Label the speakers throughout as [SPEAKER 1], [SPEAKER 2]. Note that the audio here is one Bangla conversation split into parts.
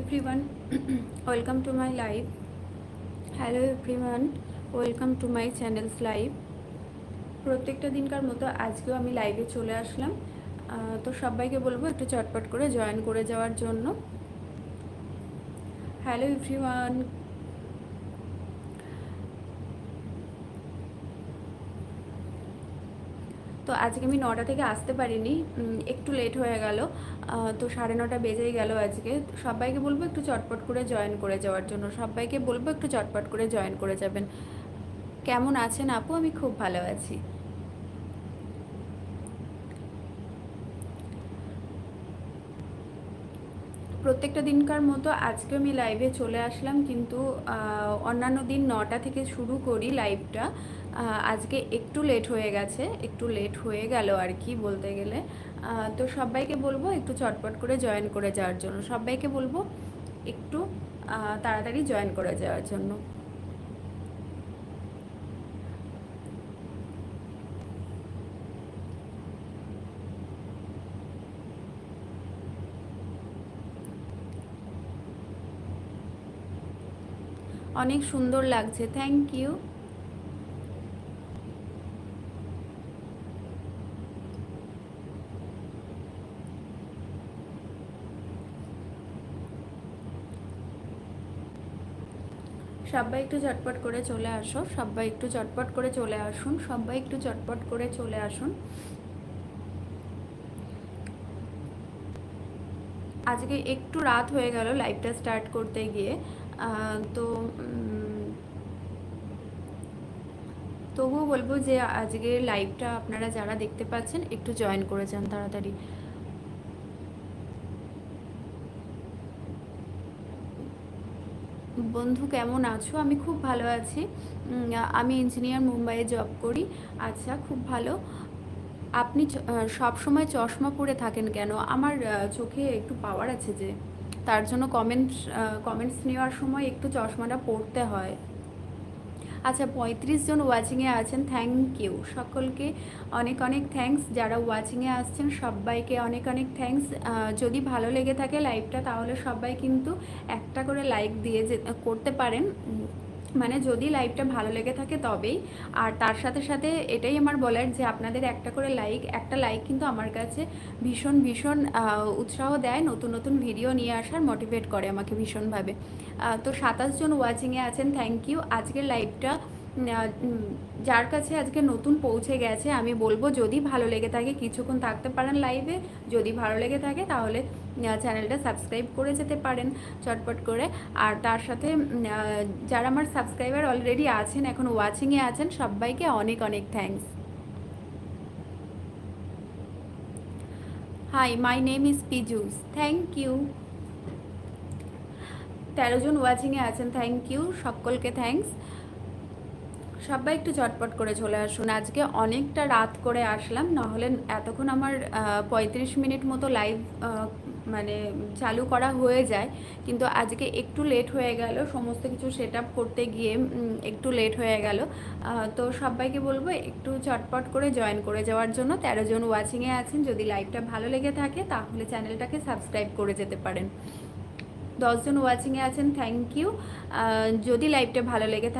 [SPEAKER 1] Everyone welcome to my live hello everyone welcome to my channels live প্রত্যেকটা দিনকার মতো আজকেও আমি লাইভে চলে আসলাম। তো সবাইকে বলব একটু চটপট করে জয়েন করে যাওয়ার জন্য। হ্যালো এভরিওয়ান তো আজকে আমি নটা থেকে আসতে পারিনি একটু লেট হয়ে গেল তো সাড়ে নটা বেজেই গেল আজকে। সবাইকে বলব একটু চটপট করে জয়েন করে যাওয়ার জন্য, সবাইকে বলব একটু চটপট করে জয়েন করে যাবেন। কেমন আছেন আপু? আমি খুব ভালো আছি। প্রত্যেকটা দিনকার মতো আজকে আমি লাইভে চলে আসলাম, কিন্তু অন্যান্য দিন নটা থেকে শুরু করি লাইভটা আজকে একটু লেট হয়ে গেছে, একটু লেট হয়ে গেল আর কি বলতে গেলে। তো সবাইকে বলব একটু চটপট করে জয়েন করে যাওয়ার জন্য। সবাইকে বলব একটু তাড়াতাড়ি জয়েন করে যাওয়ার জন্য। অনেক সুন্দর লাগছে। থ্যাংক ইউ সবাই একটু চটপট করে চলে আসো। সবাই একটু চটপট করে চলে আসুন। সবাই একটু চটপট করে চলে আসুন। আজকে একটু রাত হয়ে গেল লাইভটা স্টার্ট করতে গিয়ে। তো তবুও বলব যে আজকে লাইভটা আপনারা যারা দেখতে পাচ্ছেন, একটু জয়েন করে যান তাড়াতাড়ি। বন্ধু, কেমন আছো? আমি খুব ভালো আছি। আমি ইঞ্জিনিয়ার মুম্বাইয়ে জব করি। আচ্ছা খুব ভালো। আপনি সব সময় চশমা পরে থাকেন কেন? আমার চোখে একটু পাওয়ার আছে যে। তার জন্য কমেন্টস কমেন্টস নেওয়ার সময় একটু চশমাটা পড়তে হয়। আচ্ছা পঁয়ত্রিশ জন ওয়াচিংয়ে আছেন থ্যাংক ইউ সকলকে অনেক অনেক থ্যাংকস যারা ওয়াচিংয়ে আসছেন, সবাইকে অনেক অনেক থ্যাংকস যদি ভালো লেগে থাকে লাইভটা তাহলে সবাই কিন্তু একটা করে লাইক দিয়ে করতে পারেন। মানে যদি লাইভটা ভালো লেগে থাকে তবেই। আর তার সাথে সাথে এটাই আমার বলার যে আপনাদের একটা করে লাইক একটা লাইক কিন্তু আমার কাছে ভীষণ ভীষণ উৎসাহ দেয়, নতুন নতুন ভিডিও নিয়ে আসার মোটিভেট করে আমাকে ভীষণভাবে। তো সাতাশ জন ওয়াচিংয়ে আছেন থ্যাংক ইউ আজকের লাইভটা যার কাছে আজকে নতুন পৌঁছে গেছে, আমি বলব যদি ভালো লেগে থাকে কিছুক্ষণ থাকতে পারেন লাইভে যদি ভালো লেগে থাকে তাহলে চ্যানেলটা সাবস্ক্রাইব করে যেতে পারেন চটপট করে। আর তার সাথে যারা আমার সাবস্ক্রাইবার অলরেডি আছেন, এখন ওয়াচিংয়ে আছেন, সবাইকে অনেক অনেক thanks hi my name is Pijus thank you তেরো জন ওয়াচিংয়ে আছেন থ্যাংক ইউ সকলকে থ্যাঙ্কস সবাই একটু চটপট করে চলে আসুন। আজকে অনেকটা রাত করে আসলাম, নাহলে এতক্ষণ আমার পঁয়ত্রিশ মিনিট মতো লাইভ মানে চালু করা হয়ে যায়। কিন্তু আজকে একটু লেট হয়ে গেল, সমস্ত কিছু সেট আপ করতে গিয়ে একটু লেট হয়ে গেল। তো সবাইকে বলব একটু চটপট করে জয়েন করে যাওয়ার জন্য। তেরো জন ওয়াচিংয়ে আছেন, যদি লাইভটা ভালো লেগে থাকে, তাহলে চ্যানেলটাকে সাবস্ক্রাইব করে যেতে পারেন। দশজন ওয়াচিংয়ে আছেন থ্যাংক ইউ যদি লাইভটা ভালো লেগে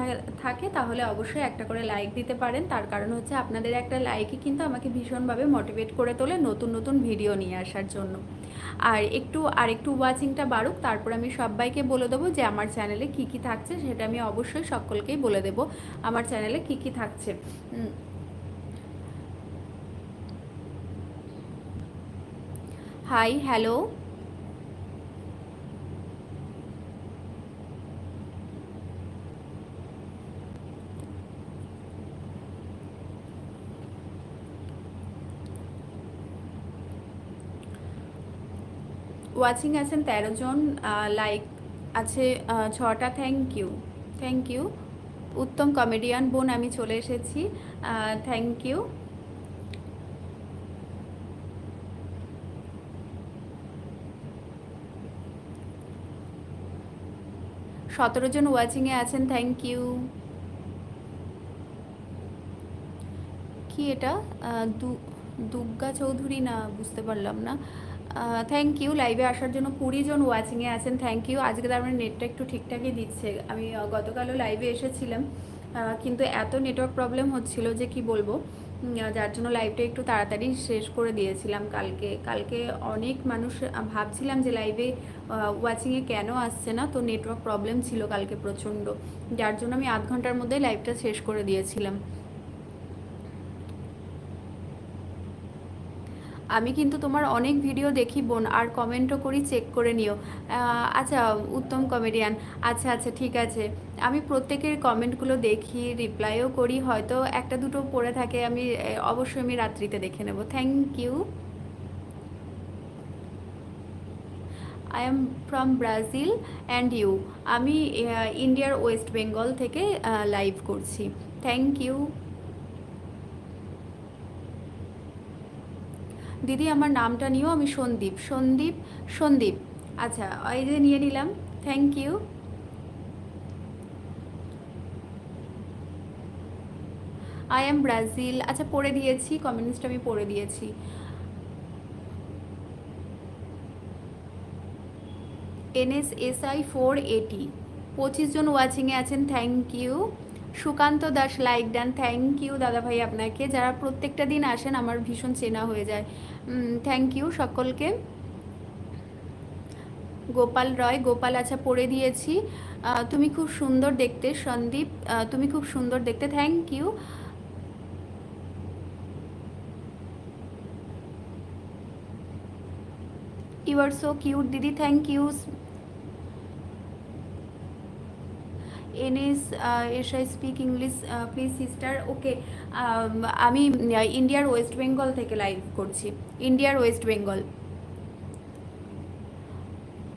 [SPEAKER 1] থাকে তাহলে অবশ্যই একটা করে লাইক দিতে পারেন। তার কারণ হচ্ছে আপনাদের একটা লাইকই কিন্তু আমাকে ভীষণভাবে মোটিভেট করে তোলে নতুন নতুন ভিডিও নিয়ে আসার জন্য। আর একটু আর একটু ওয়াচিংটা বাড়ুক, তারপর আমি সবাইকে বলে দেবো যে আমার চ্যানেলে কি কি থাকছে, সেটা আমি অবশ্যই সকলকেই বলে দেবো। আমার চ্যানেলে কি কি থাকছে। হাই হ্যালো ওয়াচিং আছেন তেরো জন লাইক আছে ছটা thank you thank you Uttam comedian বোন আমি চলে এসেছি থ্যাংক ইউ সতেরো জন ওয়াচিংয়ে আছেন থ্যাংক ইউ কি এটা? আহ, দু দুর্গা চৌধুরী? না বুঝতে পারলাম না। থ্যাংক ইউ লাইভে আসার জন্য কুড়ি জন ওয়াচিংয়ে আছেন থ্যাংক ইউ আজকে তার মানে নেটটা একটু ঠিকঠাকই দিচ্ছে। আমি গতকালও লাইভে এসেছিলাম কিন্তু এত নেটওয়ার্ক প্রবলেম হচ্ছিল যে কি বলব? যার জন্য লাইভটা একটু তাড়াতাড়ি শেষ করে দিয়েছিলাম। কালকে কালকে অনেক মানুষ ভাবছিলাম যে লাইভে ওয়াচিংয়ে কেন আসছে না? তো নেটওয়ার্ক প্রবলেম ছিল কালকে প্রচণ্ড। যার জন্য আমি আধ ঘণ্টার মধ্যে লাইভটা শেষ করে দিয়েছিলাম। আমি কিন্তু তোমার অনেক ভিডিও দেখি বোন, আর কমেন্টও করি চেক করে নিও। আচ্ছা উত্তম কমেডিয়ান আচ্ছা আচ্ছা ঠিক আছে। আমি প্রত্যেকের কমেন্টগুলো দেখি রিপ্লাইও করি, হয়তো একটা দুটো পড়ে থাকে, আমি অবশ্যই আমি রাত্রিতে দেখে নেব। Thank you I am from Brazil and you আমি ইন্ডিয়ার ওয়েস্ট বেঙ্গল থেকে লাইভ করছি। থ্যাংক ইউ দিদি, আমার নামটা নিও আমি সন্দীপ সন্দীপ সন্দীপ। আচ্ছা এই যে নিয়ে নিলাম। Thank you I am Brazil আচ্ছা পড়ে দিয়েছি কমিউনিস্ট আমি পড়ে দিয়েছি। এনএসএসআই ফোর এটি পঁচিশ জন ওয়াচিংয়ে আছেন thank you Sukanta Das like done thank you দাদা ভাই আপনাকে। যারা প্রত্যেকটা দিন আসেন, আমার ভীষণ চেনা হয়ে যায়। থ্যাংক ইউ সকলকে। গোপাল রয়, গোপাল আচ্ছা পড়ে দিয়েছি। তুমি খুব সুন্দর দেখতে, সন্দীপ। তুমি খুব সুন্দর দেখতে thank you you are so cute দিদি thank you NS S I speak English please sister okay আমি ইন্ডিয়ার ওয়েস্ট বেঙ্গল থেকে লাইভ করছি। ইন্ডিয়ার ওয়েস্ট বেঙ্গল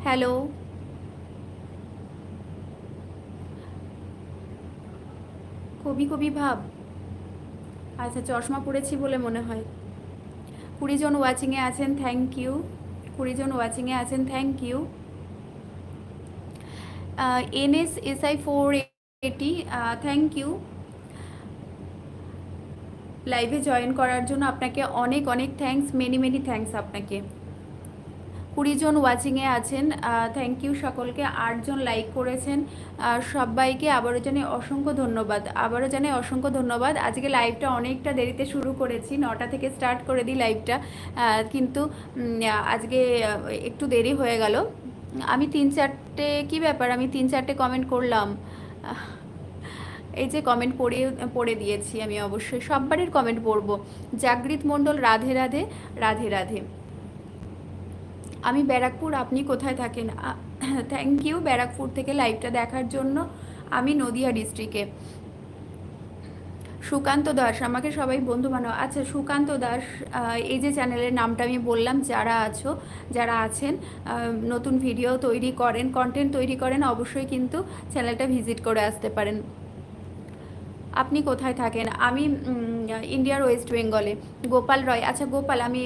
[SPEAKER 1] হ্যালো কবি কবি ভাব। আচ্ছা চশমা পড়েছি বলে মনে হয়। কুড়িজন ওয়াচিংয়ে আছেন থ্যাংক ইউ কুড়িজন ওয়াচিংয়ে আছেন thank you NS SI four এটি থ্যাংক ইউ লাইভে জয়েন করার জন্য আপনাকে অনেক অনেক থ্যাঙ্কস মেনি মেনি থ্যাঙ্কস আপনাকে। কুড়ি জন ওয়াচিংয়ে আছেন থ্যাংক ইউ সকলকে। আটজন লাইক করেছেন সবাইকে আবারও জানাই অসংখ্য ধন্যবাদ। আবারও জানাই অসংখ্য ধন্যবাদ। আজকে লাইভটা অনেকটা দেরিতে শুরু করেছি, নটা থেকে স্টার্ট করে দিই লাইভটা কিন্তু আজকে একটু দেরি হয়ে গেল। আমি তিন চারটে, কি ব্যাপার? আমি তিন চারটে কমেন্ট করলাম। এই যে কমেন্ট পড়ে পড়ে দিয়েছি আমি অবশ্যই। সববারের কমেন্ট পড়ব। জাগৃত মণ্ডল, রাধে রাধে রাধে রাধে। আমি ব্যারাকপুর, আপনি কোথায় থাকেন? থ্যাংক ইউ ব্যারাকপুর থেকে লাইভটা দেখার জন্য। আমি নদিয়া ডিস্ট্রিক্টে সুকান্ত দাস, আমাকে সবাই বন্ধু বানাও। আচ্ছা সুকান্ত দাস এই যে চ্যানেলের নামটা আমি বললাম, যারা আছো, যারা আছেন নতুন ভিডিও তৈরি করেন কন্টেন্ট তৈরি করেন, অবশ্যই কিন্তু চ্যানেলটা ভিজিট করে আসতে পারেন। আপনি কোথায় থাকেন? আমি ইন্ডিয়ার ওয়েস্ট বেঙ্গলে। গোপাল রয় আচ্ছা গোপাল, আমি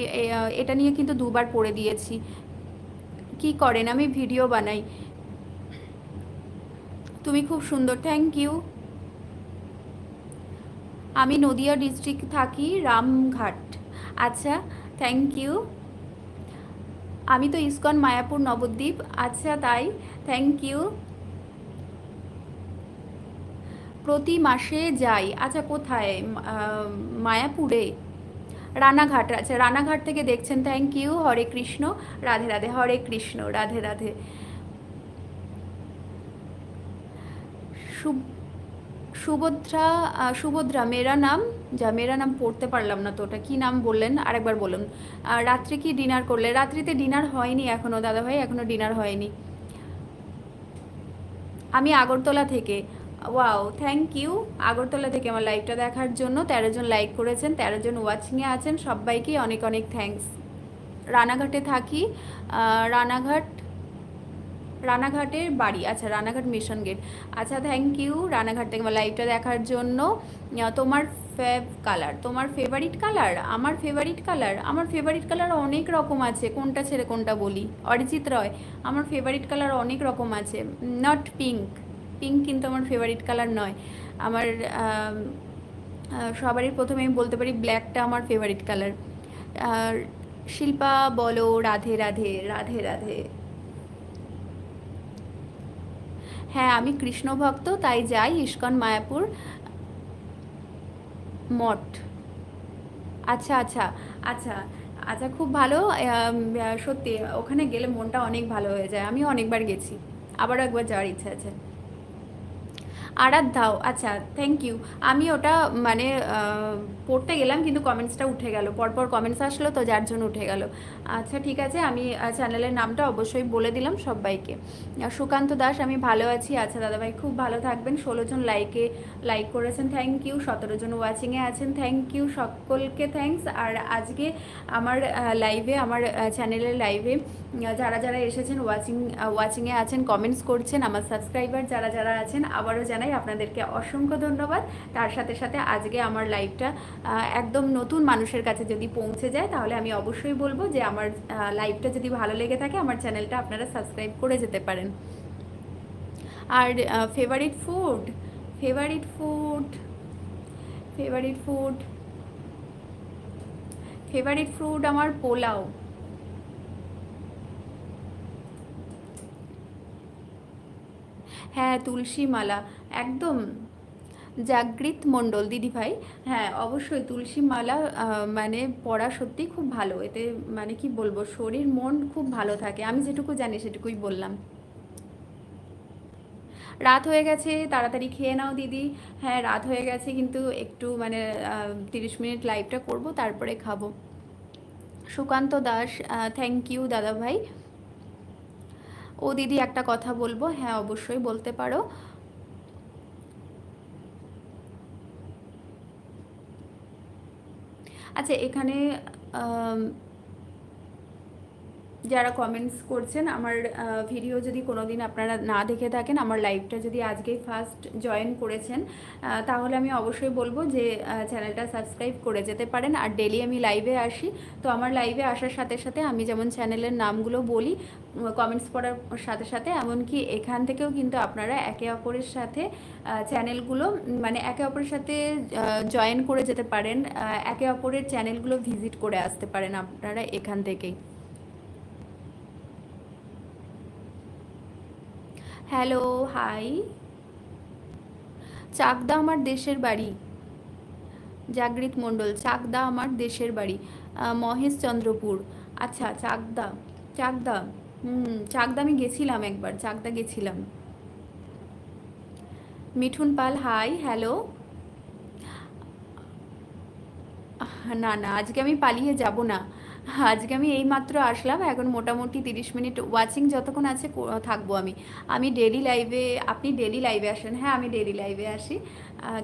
[SPEAKER 1] এটা নিয়ে কিন্তু দুবার পড়ে দিয়েছি। কি করেন? আমি ভিডিও বানাই। তুমি খুব সুন্দর থ্যাংক ইউ আমি নদিয়া ডিস্ট্রিক্ট থাকি, রামঘাট। আচ্ছা থ্যাংক ইউ আমি তো ইস্কন, মায়াপুর, নবদ্বীপ। আচ্ছা তাই থ্যাংক ইউ প্রতি মাসে যাই। আচ্ছা কোথায়? মায়াপুরে? রানাঘাট আচ্ছা রানাঘাট থেকে দেখছেন থ্যাংক ইউ হরে কৃষ্ণ, রাধে রাধে, হরে কৃষ্ণ, রাধে রাধে। সু- সুভদ্রা সুভদ্রা মেরা নাম? যা মেরা নাম পড়তে পারলাম না তো, ওটা কী নাম বললেন? আরেকবার বলুন। রাত্রে কি ডিনার করলে? রাত্রিতে ডিনার হয়নি এখনও দাদাভাই এখনও ডিনার হয়নি। আমি আগরতলা থেকে। Wow, thank you. আগরতলা থেকে আমার লাইভটা দেখার জন্য। তেরো জন লাইক করেছেন, তেরো জন ওয়াচিংয়ে আছেন। সবাইকে অনেক অনেক থ্যাঙ্কস রানাঘাটে থাকি। রানাঘাট রানাঘাটের বাড়ি আচ্ছা রানাঘাট মিশন গেট আচ্ছা থ্যাংক ইউ রানাঘাট থেকে লাইভটা দেখার জন্য। তোমার ফেভ কালার তোমার ফেভারিট কালার আমার ফেভারিট কালার আমার ফেভারিট কালার অনেক রকম আছে। কোনটা ছেড়ে কোনটা বলি? অরিজিৎ রয়, আমার ফেভারিট কালার অনেক রকম আছে। নট পিঙ্ক পিঙ্ক কিন্তু আমার ফেভারিট কালার নয়। আমার সবারই প্রথমে আমি বলতে পারি ব্ল্যাকটা আমার ফেভারিট কালার শিল্পা বলো, রাধে রাধে রাধে রাধে। হ্যাঁ আমি কৃষ্ণ ভক্ত তাই যাই ইস্কন মায়াপুর। মঠ। আচ্ছা আচ্ছা আচ্ছা আচ্ছা খুব ভালো সত্যি, ওখানে গেলে মনটা অনেক ভালো হয়ে যায়। আমি অনেকবার গেছি। আবারও একবার যাওয়ার ইচ্ছা আছে। আরাধ্যাও আচ্ছা থ্যাংক ইউ আমি ওটা মানে পড়তে গেলাম কিন্তু কমেন্টসটা উঠে গেল। পরপর কমেন্টস আসলো তো যার জন্য উঠে গেল। আচ্ছা ঠিক আছে, আমি চ্যানেলের নামটা অবশ্যই বলে দিলাম সবাইকে। সুকান্ত দাস, আমি ভালো আছি। আচ্ছা দাদাভাই, খুব ভালো থাকবেন। ষোলো জন লাইকে লাইক করেছেন থ্যাংক ইউ সতেরো জন ওয়াচিংয়ে আছেন থ্যাংক ইউ সকলকে থ্যাঙ্কস আর আজকে আমার লাইভে আমার চ্যানেলের লাইভে যারা যারা এসেছেন ওয়াচিং ওয়াচিংয়ে আছেন কমেন্টস করছেন, আমার সাবস্ক্রাইবার যারা যারা আছেন, আবারও জানাই আপনাদেরকে অসংখ্য ধন্যবাদ। তার সাথে সাথে আজকে আমার লাইভটা একদম নতুন মানুষের কাছে যদি পৌঁছে যায়, তাহলে আমি অবশ্যই বলব যে আমার লাইভটা যদি ভালো লেগে থাকে, আমার চ্যানেলটা আপনারা সাবস্ক্রাইব করে যেতে পারেন। আর favourite food favourite food favourite food favourite food আমার পোলাও। হ্যাঁ তুলসী মালা একদম জাগৃত মণ্ডল দিদিভাই হ্যাঁ অবশ্যই তুলসী মালা মানে পড়া সত্যি খুব ভালো। এতে মানে কি বলব, শরীর, মন খুব ভালো থাকে। আমি যেটুকু জানি, সেটুকুই বললাম। রাত হয়ে গেছে, তাড়াতাড়ি খেয়ে নাও, দিদি। হ্যাঁ রাত হয়ে গেছে, কিন্তু একটু মানে তিরিশ মিনিট লাইভটা করব, তারপরে খাব। সুকান্ত দাস থ্যাংক ইউ দাদা ভাই ও দিদি একটা কথা বলব? হ্যাঁ অবশ্যই বলতে পারো। আচ্ছা এখানে যারা কমেন্টস করছেন, আমার ভিডিও যদি কোনোদিন আপনারা না দেখে থাকেন, আমার লাইভটা যদি আজকেই ফার্স্ট জয়েন করেছেন তাহলে আমি অবশ্যই বলব যে চ্যানেলটা সাবস্ক্রাইব করে যেতে পারেন। আর ডেলি আমি লাইভে আসি, তো আমার লাইভে আসার সাথে সাথে আমি যেমন চ্যানেলের নামগুলো বলি কমেন্টস পড়ার সাথে সাথে, এমনকি এখান থেকেও কিন্তু আপনারা একে অপরের সাথে চ্যানেলগুলো মানে একে অপরের সাথে জয়েন করে যেতে পারেন একে অপরের চ্যানেলগুলো ভিজিট করে আসতে পারেন আপনারা এখান থেকেই। হ্যালো হাই চাকদা আমার দেশের বাড়ি। জাগৃত মণ্ডল, চাকদা আমার দেশের বাড়ি মহেশ চন্দ্রপুর। আচ্ছা চাকদা চাকদা, হুম, চাকদা আমি গেছিলাম একবার, চাকদা গেছিলাম। মিঠুন পাল হাই হ্যালো না না, আজকে আমি পালিয়ে যাব না। আজকে আমি এই মাত্র আসলাম, এখন মোটামুটি তিরিশ মিনিট ওয়াচিং যতক্ষণ আছে থাকব আমি। আমি ডেলি লাইভে আপনি ডেলি লাইভে আসেন। হ্যাঁ আমি ডেলি লাইভে আসি।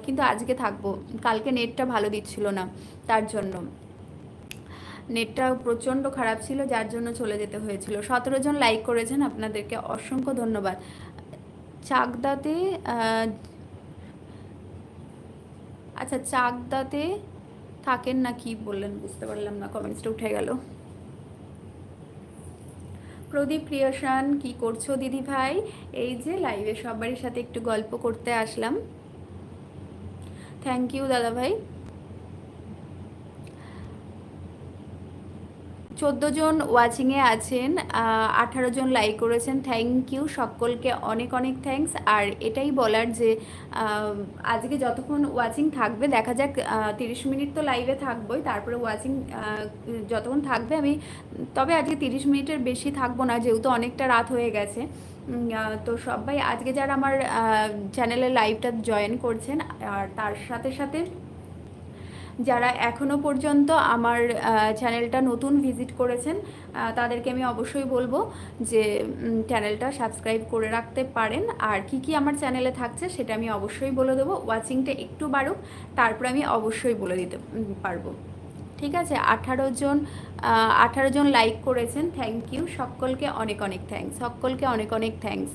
[SPEAKER 1] কিন্তু আজকে থাকব। কালকে নেটটা ভালো দিচ্ছিল না, তার জন্য। নেটটা প্রচণ্ড খারাপ ছিল, যার জন্য চলে যেতে হয়েছিল। সতেরো জন লাইক করেছেন, আপনাদেরকে অসংখ্য ধন্যবাদ। চাকদাতে আচ্ছা চাকদাতে থাকেন না, কি বললেন বুঝতে পারলাম না কমেন্টসটা উঠে গেল। প্রদীপ ক্রিয়েশন কি করছ দিদি ভাই? এই যে লাইভে সবারই সাথে একটু গল্প করতে আসলাম। থ্যাংক ইউ দাদা ভাই। চোদ্দ জন ওয়াচিংয়ে আছেন আঠারো জন লাইক করেছেন। থ্যাংক ইউ সকলকে অনেক অনেক থ্যাঙ্কস আর এটাই বলার যে আজকে যতক্ষণ ওয়াচিং থাকবে, দেখা যাক তিরিশ মিনিট তো লাইভে থাকবোই, তারপরে ওয়াচিং যতক্ষণ থাকবে আমি, তবে আজকে তিরিশ মিনিটের বেশি থাকব না, যেহেতু অনেকটা রাত হয়ে গেছে। তো সবাই আজকে যারা আমার চ্যানেলের লাইভটা জয়েন করছেন, আর তার সাথে সাথে যারা এখনও পর্যন্ত আমার চ্যানেলটা নতুন ভিজিট করেছেন তাদেরকে আমি অবশ্যই বলব যে চ্যানেলটা সাবস্ক্রাইব করে রাখতে পারেন। আর কি কি আমার চ্যানেলে থাকছে সেটা আমি অবশ্যই বলে দেবো। ওয়াচিংটা একটু বাড়ুক, তারপর আমি অবশ্যই বলে দিতে পারব। ঠিক আছে? আঠারো জন আঠারো জন লাইক করেছেন। থ্যাংক ইউ সকলকে অনেক অনেক থ্যাঙ্কস সকলকে অনেক অনেক থ্যাঙ্কস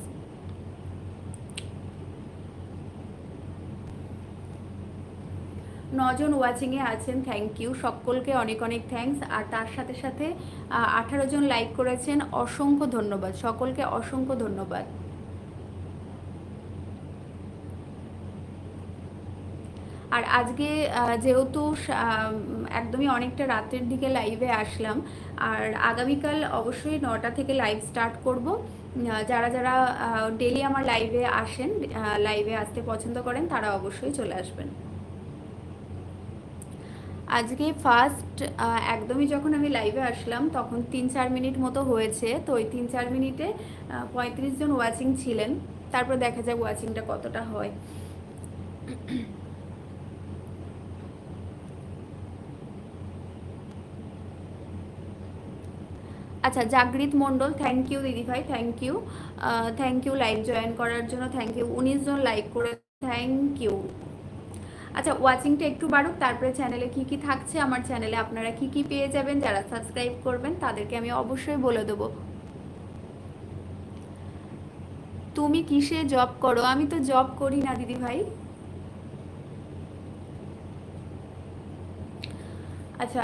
[SPEAKER 1] নজন ওয়াচিংয়ে আছেন থ্যাংক ইউ সকলকে অনেক অনেক থ্যাঙ্কস আর তার সাথে সাথে আঠারো জন লাইক করেছেন, অসংখ্য ধন্যবাদ। সকলকে অসংখ্য ধন্যবাদ। আর আজকে যেহেতু একদমই অনেকটা রাতের দিকে লাইভে আসলাম, আর আগামীকাল অবশ্যই নটা থেকে লাইভ স্টার্ট করব। যারা যারা ডেলি আমার লাইভে আসেন লাইভে আসতে পছন্দ করেন, তারা অবশ্যই চলে আসবেন। আজকে ফার্স্ট একদমই যখন আমি লাইভে আসলাম, তখন তিন চার মিনিট মতো হয়েছে। তো ওই তিন চার মিনিটে পঁয়ত্রিশ জন ওয়াচিং ছিলেন। তারপর দেখা যায় ওয়াচিংটা কতটা হয়। আচ্ছা জাগৃত মণ্ডল থ্যাংক ইউ দিদিভাই thank you thank you live join করার জন্য থ্যাংক ইউ উনিশ জন লাইক করে থ্যাংক ইউ আচ্ছা ওয়াচিংটা একটু বাড়ুক, তারপরে চ্যানেলে কি কি থাকছে, আমার চ্যানেলে আপনারা কি কি পেয়ে যাবেন, যারা সাবস্ক্রাইব করবেন, তাদেরকে আমি অবশ্যই বলে দেবো। তুমি কিসে জব করো? আমি তো জব করি না, দিদি ভাই। আচ্ছা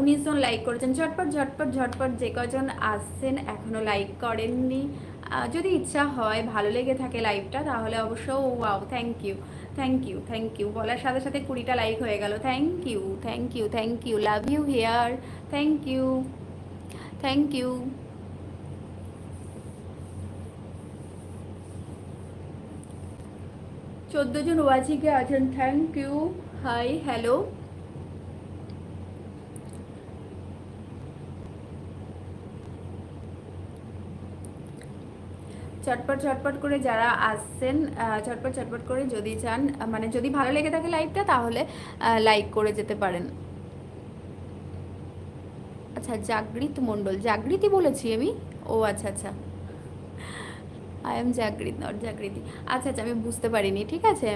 [SPEAKER 1] উনিশ জন লাইক করেছেন। ঝটপট ঝটপট ঝটপট যে কজন আসছেন এখনও লাইক করেননি। যদি ইচ্ছা হয়, ভালো লেগে থাকে লাইভটা তাহলে অবশ্য wow thank you thank you thank you বলার সাথে সাথে কুড়িটা লাইক হয়ে গেল। Thank you thank you thank you love you hair thank you thank you চোদ্দ জন ওয়াচিকে আছেন। থ্যাংক ইউ হাই হ্যালো চটপট চটপট করে যারা আসছেন চটপট চটপট করে যদি চান মানে যদি ভালো লেগে থাকে লাইভটা, তাহলে লাইক করে যেতে পারেন। আচ্ছা জাগৃত মণ্ডল, জাগৃতি বলেছি আমি? ও আচ্ছা আচ্ছা। I am Jagrit not Jagriti. আচ্ছা আচ্ছা আমি বুঝতে পারিনি, ঠিক আছে?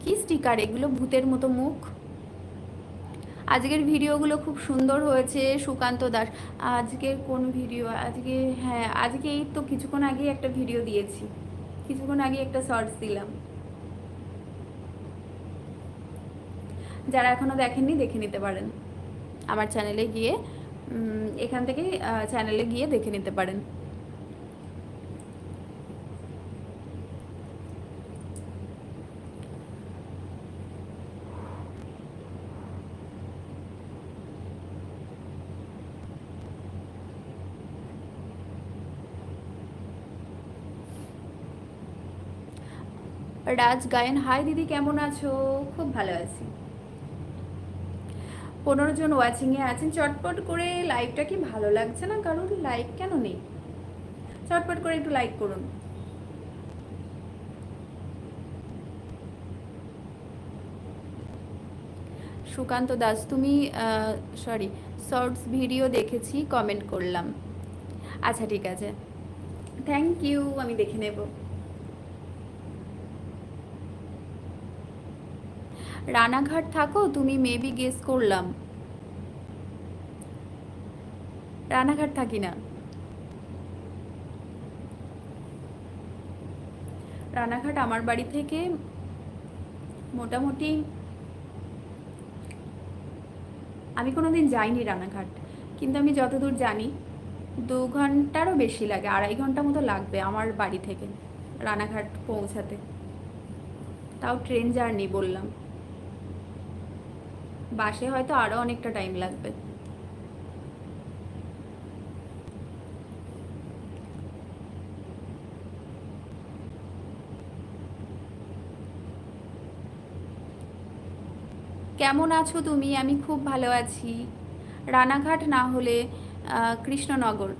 [SPEAKER 1] কি স্টিকার এগুলো ভূতের মতো মুখ? আজকের ভিডিওগুলো খুব সুন্দর হয়েছে, সুকান্ত দাস। আজকের কোন ভিডিও? আজকে হ্যাঁ আজকে এই তো কিছুক্ষণ আগে একটা ভিডিও দিয়েছি। কিছুক্ষণ আগে একটা শর্টস দিলাম। যারা এখনও দেখেননি, দেখে নিতে পারেন। আমার চ্যানেলে গিয়ে এখান থেকে চ্যানেলে গিয়ে দেখে নিতে পারেন। রাজ গায়েন, হাই দিদি কেমন আছো? খুব ভালো আছি। পনেরো জন ওয়াচিংয়ে আছেন, চটপট করে লাইভটা কি ভালো লাগছে না? কারণ লাইক কেন নেই? চটপট করে একটু লাইক করুন। সুকান্ত দাস, তুমি সরি শর্টস ভিডিও দেখেছি কমেন্ট করলাম। আচ্ছা ঠিক আছে। থ্যাংক ইউ আমি দেখে নেব। রানাঘাট থাকো, তুমি মেবি গেস করলাম। রানাঘাট থাকি না। রানাঘাট আমার বাড়ি থেকে মোটামুটি আমি কোনো দিন যাইনি রানাঘাট, কিন্তু আমি যতদূর জানি দু ঘন্টারও বেশি লাগে, আড়াই ঘণ্টা মতো লাগবে আমার বাড়ি থেকে রানাঘাট পৌঁছাতে। তাও ট্রেন জার্নি বললাম। বাসে হয়তো আরও অনেকটা টাইম লাগবে। কেমন আছো তুমি? আমি খুব ভালো আছি। রানাঘাট না হলে কৃষ্ণনগর।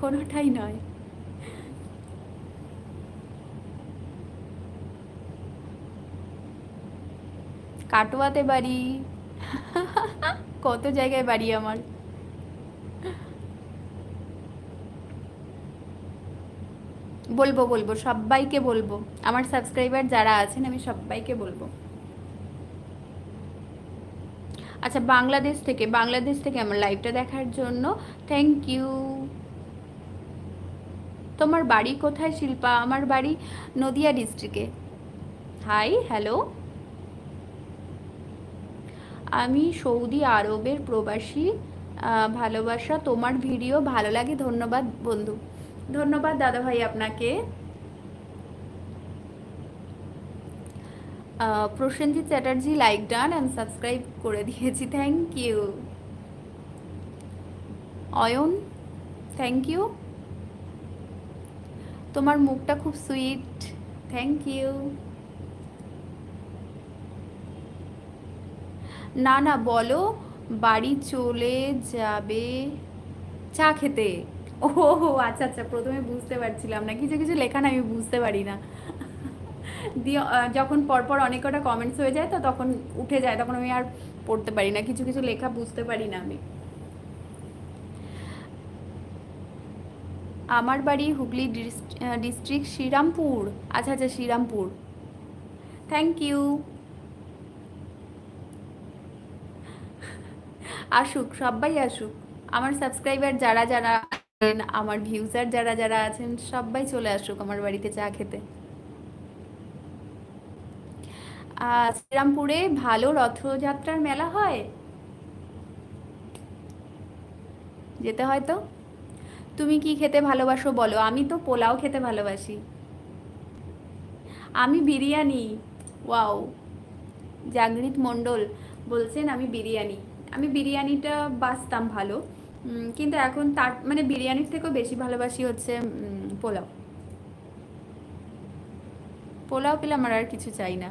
[SPEAKER 1] কোনোটাই নয়। কাটোয়াতে বাড়ি। কত জায়গায় বাড়ি আমার? বলব বলব, সবাইকে বলব। আমার সাবস্ক্রাইবার যারা আছেন, আমি সবাইকে বলব। আচ্ছা বাংলাদেশ থেকে বাংলাদেশ থেকে আমার লাইভটা দেখার জন্য থ্যাংক ইউ তোমার বাড়ি কোথায়, শিল্পা? আমার বাড়ি নদিয়া ডিস্ট্রিক্টে হাই হ্যালো আমি সৌদি আরবের প্রবাসী। ভালোবাসা তোমার ভিডিও ভালো লাগে, ধন্যবাদ বন্ধু। ধন্যবাদ দাদা ভাই আপনাকে Prosenjit Chatterjee like done and subscribe করে দিয়েছি thank you Ayan thank you তোমার মুখটা খুব সুইট থ্যাংক ইউ না না, বলো, বাড়ি চলে যাবে। চা খেতে। ও হো আচ্ছা আচ্ছা প্রথমে বুঝতে পারছিলাম না। কিছু কিছু লেখা না, আমি বুঝতে পারি না। দিয়ে যখন পরপর অনেক কটা কমেন্টস হয়ে যায়, তো তখন উঠে যায়, তখন আমি আর পড়তে পারি না। কিছু কিছু লেখা বুঝতে পারি না আমি। আমার বাড়ি হুগলি ডিস্ট্রিক্ট শ্রীরামপুর। আচ্ছা আচ্ছা শ্রীরামপুর। থ্যাংক ইউ আসুক সবাই আসুক। আমার সাবস্ক্রাইবার যারা যারা আছেন, আমার ভিউজার যারা যারা আছেন সবাই চলে আসুক আমার বাড়িতে চা খেতে। শ্রীরামপুরে ভালো রথযাত্রার মেলা হয়? যেতে হয় তো? তুমি কি খেতে ভালোবাসো বলো? আমি তো পোলাও খেতে ভালোবাসি। আমি বিরিয়ানি, ওয়াও। জাগৃত মণ্ডল বলছেন, আমি বিরিয়ানি। আমি বিরিয়ানিটা বাসতাম ভালো। কিন্তু এখন তার মানে বিরিয়ানির থেকেও বেশি ভালোবাসি হচ্ছে পোলাও। পোলাও পেলে আমার আর কিছু চাই না।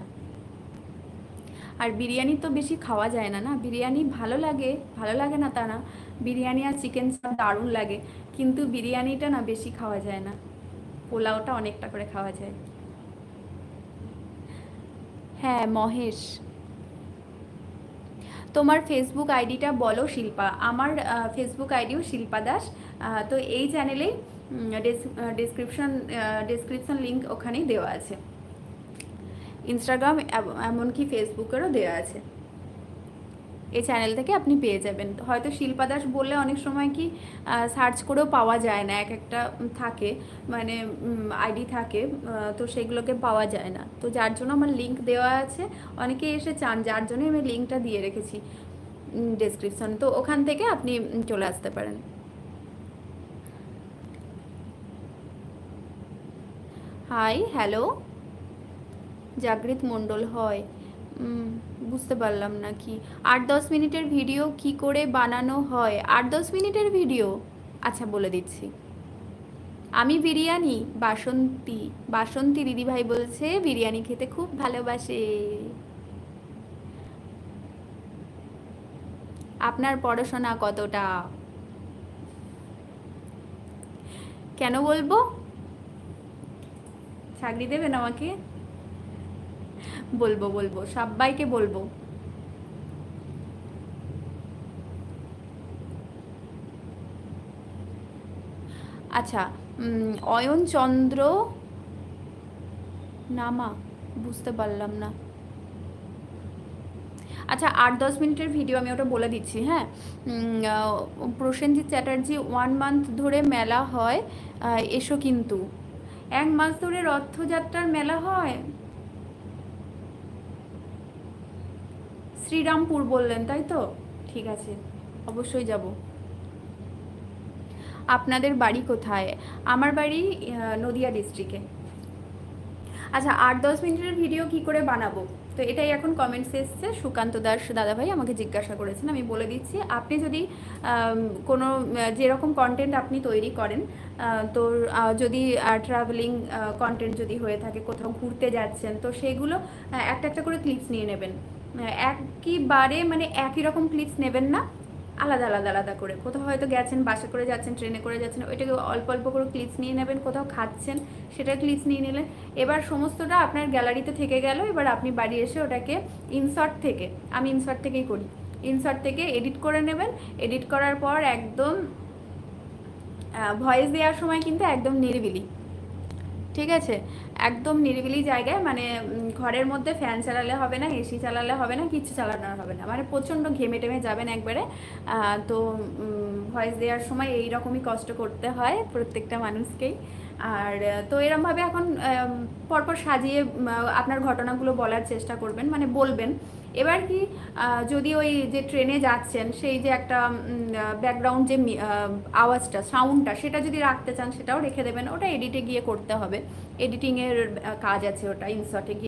[SPEAKER 1] আর বিরিয়ানি তো বেশি খাওয়া যায় না না? বিরিয়ানি ভালো লাগে ভালো লাগে না তা না। বিরিয়ানি আর চিকেন সব দারুণ লাগে, কিন্তু বিরিয়ানিটা না বেশি খাওয়া যায় না। পোলাওটা অনেকটা করে খাওয়া যায়। হ্যাঁ মহেশ। তোমার ফেসবুক আইডিটা বলো শিল্পা। আমার ফেসবুক আইডিও শিল্পা দাস। তো এই চ্যানেলে ডেসক্রিপশন ডেসক্রিপশন লিঙ্ক ওখানেই দেওয়া আছে। ইনস্টাগ্রাম এমনকি ফেসবুকেরও দেওয়া আছে। এই চ্যানেল থেকে আপনি পেয়ে যাবেন। হয়তো শিল্পা দাস বললে অনেক সময় কি সার্চ করেও পাওয়া যায় না, এক একটা থাকে মানে আইডি থাকে তো সেগুলোকে পাওয়া যায় না। তো যার জন্য আমার লিঙ্ক দেওয়া আছে, অনেকে এসে চান, যার জন্য আমি লিঙ্কটা দিয়ে রেখেছি ডেসক্রিপশন তো ওখান থেকে আপনি চলে আসতে পারেন। হাই হ্যালো জাগৃত মণ্ডল, হয়। বুঝতে পারলাম না কি। আট দশ মিনিটের ভিডিও কি করে বানানো হয়? আট দশ মিনিটের ভিডিও? আচ্ছা বলে দিচ্ছি। আমি বিরিয়ানি, বাসন্তী বাসন্তী দিদিভাই বলছে, বিরিয়ানি খেতে খুব ভালোবাসে। আপনার পড়াশোনা কতটা? কেন বলব? চাকরি দেবেন আমাকে? বলব বলব, সবাইকে বলব। আচ্ছা অয়ন চন্দ্র নামা বুঝতে পারলাম না। আচ্ছা আট দশ মিনিটের ভিডিও আমি ওটা বলে দিচ্ছি হ্যাঁ? প্রসেনজিৎ চ্যাটার্জি ওয়ান মান্থ ধরে মেলা হয় এসো কিন্তু। এক মাস ধরে রথযাত্রার মেলা হয়? শ্রীরামপুর বললেন, তাই তো? ঠিক আছে, অবশ্যই যাব। আপনাদের বাড়ি কোথায়? আমার বাড়ি নদিয়া ডিস্ট্রিক্টে আচ্ছা আট দশ মিনিটের ভিডিও কি করে বানাবো? তো এটাই এখন কমেন্টস এসছে। সুকান্ত দাস দাদাভাই আমাকে জিজ্ঞাসা করেছেন। আমি বলে দিচ্ছি, আপনি যদি কোনো যেরকম কন্টেন্ট আপনি তৈরি করেন তো যদি ট্রাভেলিং কন্টেন্ট যদি হয়ে থাকে, কোথাও ঘুরতে যাচ্ছেন, তো সেগুলো একটা একটা করে ক্লিপস নিয়ে নেবেন। একইবারে মানে একই রকম ক্লিপস নেবেন না। আলাদা আলাদা আলাদা করে। কোথাও হয়তো গেছেন, বাসে করে যাচ্ছেন ট্রেনে করে যাচ্ছেন, ওইটাকে অল্প অল্প করে ক্লিপস নিয়ে নেবেন, কোথাও খাচ্ছেন সেটা ক্লিপস নিয়ে নিলেন। এবার সমস্তটা আপনার গ্যালারিতে থেকে গেল, এবার আপনি বাড়ি এসে ওটাকে ইনসার্ট থেকে, আমি ইনসার্ট থেকেই করি। ইনসার্ট থেকে এডিট করে নেবেন এডিট করার পর একদম ভয়েস দেওয়ার সময় কিন্তু একদম নিরিবিলি। ঠিক আছে? একদম নিরিবিলি জায়গায় মানে ঘরের মধ্যে ফ্যান চালালে হবে না, এসি চালালে হবে না কিছু চালানো হবে না। মানে প্রচণ্ড ঘেমে টেমে যাবেন একবারে। তো ভয়েস দেওয়ার সময় এই রকমই কষ্ট করতে হয় প্রত্যেকটা মানুষকেই। আর, তো এরমভাবে এখন পরপর সাজিয়ে আপনার ঘটনাগুলো বলার চেষ্টা করবেন মানে বলবেন। এবার কি যদি ওই যে ট্রেনে যাচ্ছেন, সেই যে একটা ব্যাকগ্রাউন্ড যে আওয়াজটা সাউন্ডটা সেটা যদি রাখতে চান, সেটাও রেখে দেবেন। ওটা এডিটে গিয়ে করতে হবে। এডিটিংয়ের কাজ আছে ওটা ইনসার্টে গিয়ে